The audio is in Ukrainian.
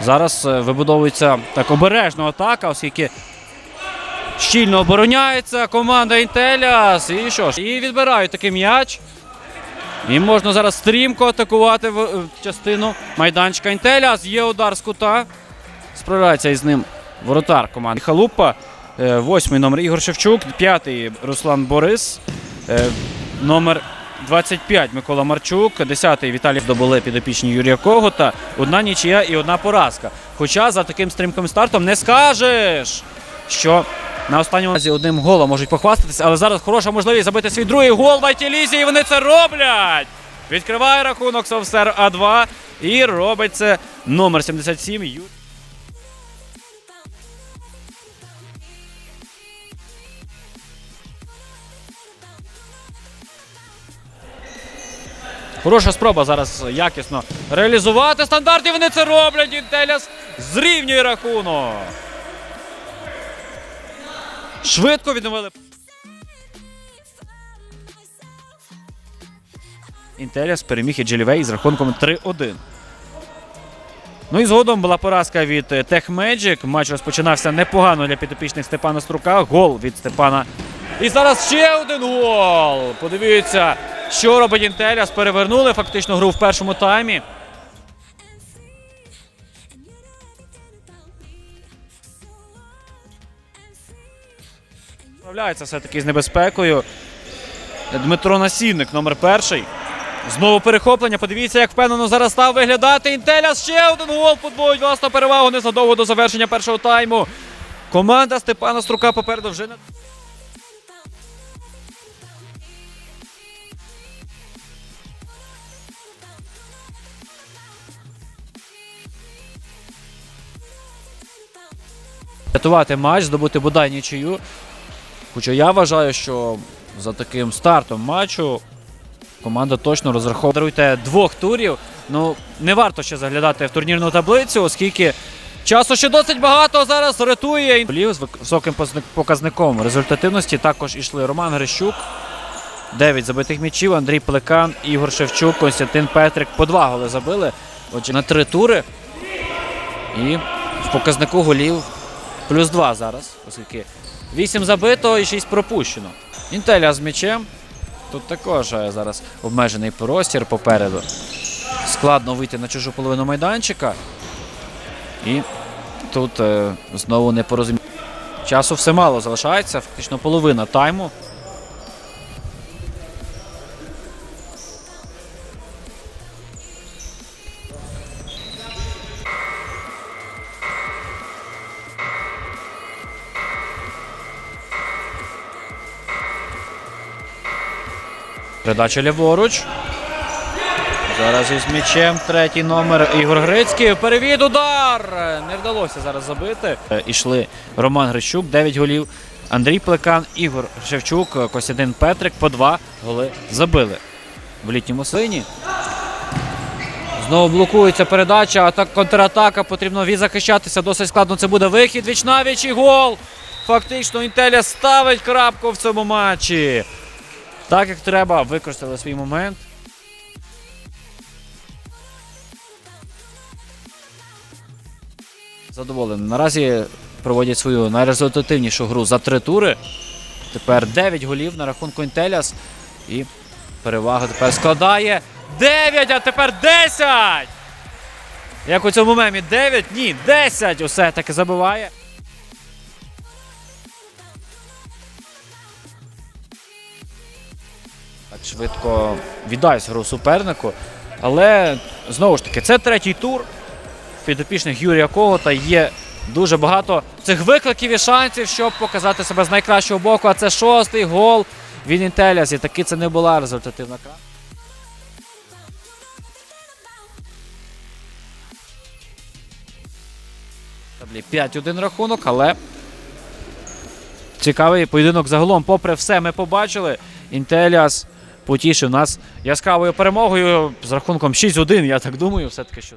Зараз е, вибудовується так обережно атака, оскільки щільно обороняється команда Інтеліас. І що ж, і відбирають такий м'яч. І можна зараз стрімко атакувати в, в частину майданчика Інтеліас. Є удар з кута. Справляється із ним воротар команди Халупа. Е, Восьмий номер Ігор Шевчук, п'ятий Руслан Борис, е, номер 25 Микола Марчук, 10-й Віталій. Доболе підопічні Юрія Когота. Одна нічия і одна поразка. Хоча за таким стрімким стартом не скажеш, що на останньому разі одним голом можуть похвастатися, але зараз хороша можливість забити свій другий гол. В Айтілізі, і вони це роблять. Відкриває рахунок Совсер А2 і робить це номер 77 Хороша спроба зараз якісно реалізувати стандарт, і вони це роблять. Інтеліас зрівнює рахунок. Швидко відновили. Інтеліас переміг і Джелівей з рахунком 3-1. Ну і згодом була поразка від е, Tech Magic. Матч розпочинався непогано для підопічних Степана Струка. Гол від Степана. І зараз ще один гол. Подивіться, що робить Інтеліас. Перевернули фактично гру в першому таймі. Справляється все-таки з небезпекою. Дмитро Насінник, номер перший. Знову перехоплення. Подивіться, як впевнено зараз став виглядати. Інтеляс ще один гол подвоїть власну перевагу незадовго до завершення першого тайму. Команда Степана Струка попереду вже не. Рятувати матч, здобути бодай нічию. Хоча я вважаю, що за таким стартом матчу команда точно розраховує. Даруйте двох турів. Ну, не варто ще заглядати в турнірну таблицю, оскільки часу ще досить багато. Зараз рятує. З високим показником результативності також ішли Роман Грищук. 9 забитих м'ячів, Андрій Плекан, Ігор Шевчук, Константин Петрик. По два голи забили. Отже, на три тури. І в показнику голів плюс 2 зараз, оскільки 8 забито і 6 пропущено. Інтеля з м'ячем. Тут також е, зараз обмежений простір попереду. Складно вийти на чужу половину майданчика. І тут е, знову непорозуміння. Часу все мало залишається, фактично половина тайму. Передача ліворуч. Зараз із м'ячем третій номер Ігор Грицький. Перевід удар! Не вдалося зараз забити. Е, Ішли Роман Грищук, 9 голів. Андрій Плекан, Ігор Шевчук, Костянтин Петрик по два голи забили в літньому сині. Знову блокується передача, атак, контратака. Потрібно відзахищатися. Досить складно. Це буде вихід. Віч навіч і гол. Фактично Інтеля ставить крапку в цьому матчі. Так як треба, використали свій момент. Задоволений. Наразі проводять свою найрезультативнішу гру за три тури. Тепер 9 голів на рахунку Інтеліас. І перевага тепер складає 9, а тепер 10! Як у цьому мемі 9? Ні, 10 усе таки забиває. Так швидко віддасть гру супернику. Але знову ж таки, це третій тур. Підопічних Юрія Когота є дуже багато цих викликів і шансів, щоб показати себе з найкращого боку. А це шостий гол від Інтеліас. І таки це не була результативна гра. Таблі 5-1 рахунок, але цікавий поєдинок загалом. Попри все, ми побачили. Інтеліас потішив нас яскравою перемогою з рахунком 6-1. Я так думаю, все-таки що.